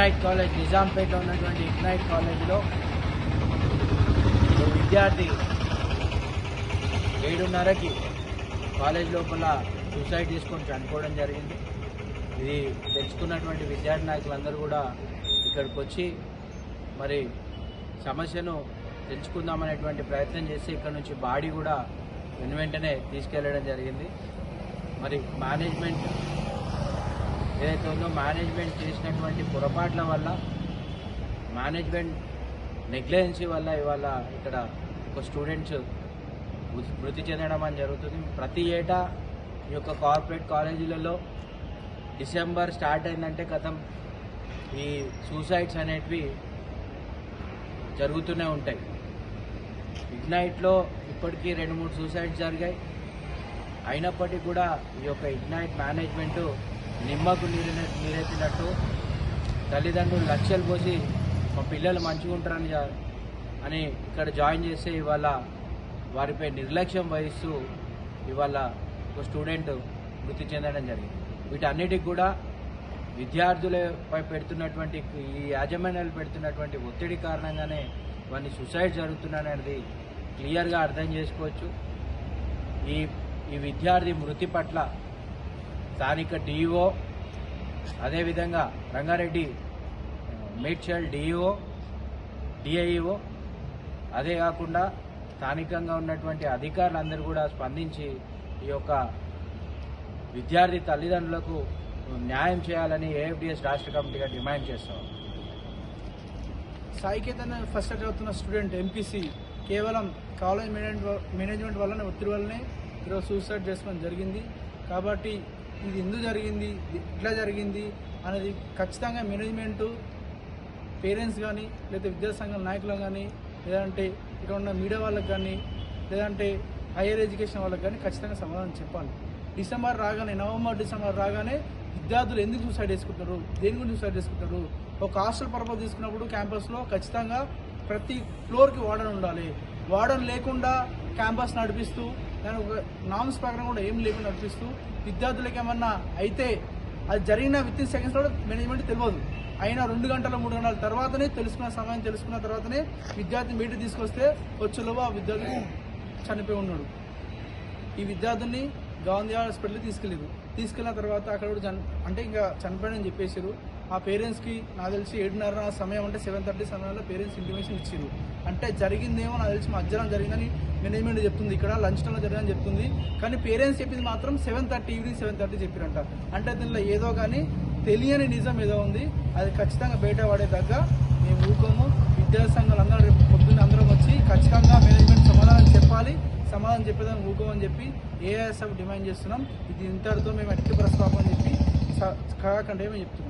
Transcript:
Ignite college నిజాంపేటలో ఉన్నటువంటి ignite కాలేజీలో విద్యార్థి ఏడున్నరకి కాలేజ్ లోపల సూసైడ్ చేసుకొని చనిపోవడం జరిగింది. ఇది తెలుసుకున్నటువంటి విద్యార్థి నాయకులందరూ కూడా ఇక్కడికి వచ్చి మరి సమస్యను తెలుసుకుందామనేటువంటి ప్రయత్నం చేసి ఇక్కడ నుంచి బాడీ కూడా వెను వెంటనే తీసుకెళ్ళడం జరిగింది. మరి మేనేజ్మెంట్ ఏదైతే ఉందో మేనేజ్మెంట్ చేసినటువంటి పొరపాట్ల వల్ల మేనేజ్మెంట్ నెగ్లెన్సీ వల్ల ఇవాళ ఇక్కడ ఒక స్టూడెంట్స్ మృతి చెందడం అని జరుగుతుంది. ప్రతి ఏటా ఈ యొక్క కార్పొరేట్ కాలేజీలలో డిసెంబర్ స్టార్ట్ అయిందంటే గతం ఈ సూసైడ్స్ అనేటివి జరుగుతూనే ఉంటాయి. ఇగ్నైట్లో ఇప్పటికీ రెండు మూడు సూసైడ్స్ జరిగాయి. అయినప్పటికీ కూడా ఈ యొక్క ఇగ్నైట్ మేనేజ్మెంటు నిమ్మకు నీరు నీరెత్తినట్టు తల్లిదండ్రులు లక్ష్యాలు పోసి మా పిల్లలు మంచిగా ఉంటారని అని ఇక్కడ జాయిన్ చేస్తే ఇవాళ వారిపై నిర్లక్ష్యం వహిస్తూ ఇవాళ ఒక స్టూడెంట్ మృతి చెందడం జరిగింది. వీటన్నిటికి కూడా విద్యార్థులపై పెడుతున్నటువంటి ఈ యాజమాన్యాలు పెడుతున్నటువంటి ఒత్తిడి కారణంగానే ఇవన్నీ సుసైడ్ జరుగుతున్నాయనేది క్లియర్గా అర్థం చేసుకోవచ్చు. ఈ ఈ విద్యార్థి మృతి పట్ల స్థానిక డిఈఓ అదేవిధంగా రంగారెడ్డి మేడ్చల్ డిఈఓ డిఐఓ అదే కాకుండా స్థానికంగా ఉన్నటువంటి అధికారులందరూ కూడా స్పందించి ఈ యొక్క విద్యార్థి తల్లిదండ్రులకు న్యాయం చేయాలని ఏఎఫ్డిఎస్ రాష్ట్ర కమిటీగా డిమాండ్ చేస్తాం. సాయికేతన్ ఫస్ట్ చదువుతున్న స్టూడెంట్ ఎంపీసీ కేవలం కాలేజ్ మేనేజ్మెంట్ వల్లనే ఒత్తిడి వల్లనే ఈరోజు సూసైడ్ చేసుకోవడం జరిగింది. కాబట్టి ఇది ఎందుకు జరిగింది? ఎట్లా జరిగింది? అనేది ఖచ్చితంగా మేనేజ్మెంటు పేరెంట్స్ కానీ లేదా విద్యాసంఘం నాయకులు కానీ లేదంటే ఇక్కడ ఉన్న మీడియా వాళ్ళకి కానీ లేదంటే హైయర్ ఎడ్యుకేషన్ వాళ్ళకి కానీ ఖచ్చితంగా సమాధానం చెప్పాలి. డిసెంబర్ రాగానే నవంబర్ డిసెంబర్ రాగానే విద్యార్థులు ఎందుకు సూసైడ్ చేసుకుంటారు? దేని గురించి సూసైడ్ చేసుకుంటారు? ఒక హాస్టల్ పర్పస్ తీసుకున్నప్పుడు క్యాంపస్లో ఖచ్చితంగా ప్రతి ఫ్లోర్కి వార్డన్ ఉండాలి. వార్డన్ లేకుండా క్యాంపస్ నడిపిస్తూ దాని ఒక నామ్స్ ప్రకారం కూడా ఏం లేకుండా నడిపిస్తూ విద్యార్థులకు ఏమన్నా అయితే అది జరిగిన విత్ ఇన్ సెకండ్స్ కూడా మేనేజ్మెంట్ తెలియదు. అయినా రెండు గంటల మూడు గంటల తర్వాతనే తెలుసుకున్న సమయం తెలుసుకున్న తర్వాతనే విద్యార్థి మీటింగ్ తీసుకొస్తే వచ్చేలోపు ఆ విద్యార్థి చనిపోయి ఉన్నాడు. ఈ విద్యార్థిని గాంధీ హాస్పిటల్కి తీసుకెళ్ళారు తీసుకెళ్ళిన తర్వాత అక్కడ కూడా అంటే ఇంకా చనిపోయాడని చెప్పేసారు ఆ పేరెంట్స్కి నాకు తెలిసి ఏడున్నర సమయం అంటే సెవెన్ థర్టీ సమయంలో పేరెంట్స్ ఇంటిమేషన్ ఇచ్చారు అంటే జరిగిందేమో నాకు తెలిసి మధ్యాహ్నం జరిగిందని మేనేజ్మెంట్ చెప్తుంది. ఇక్కడ లంచ్ టైంలో జరిగిందని చెప్తుంది. కానీ పేరెంట్స్ చెప్పింది మాత్రం seven thirty evening seven thirty చెప్పారంట. అంటే దీనిలో ఏదో కానీ తెలియని నిజం ఏదో ఉంది. అది ఖచ్చితంగా బయట పడేదాకా మేము ఊరుకోము. విద్యాసంఘాలు అందరూ రేపు పొద్దున్న అందరం వచ్చి ఖచ్చితంగా మేనేజ్మెంట్ సమాధానం చెప్పాలి. సమాధానం చెప్పేదాన్ని ఊరుకోమని చెప్పి ఏఐఎస్ఎఫ్ డిమాండ్ చేస్తున్నాం. ఇది ఇంతటితో మేము ఎట్టి ప్రస్తాపం చెప్పి స- కాకంటే మేము చెప్తున్నాం.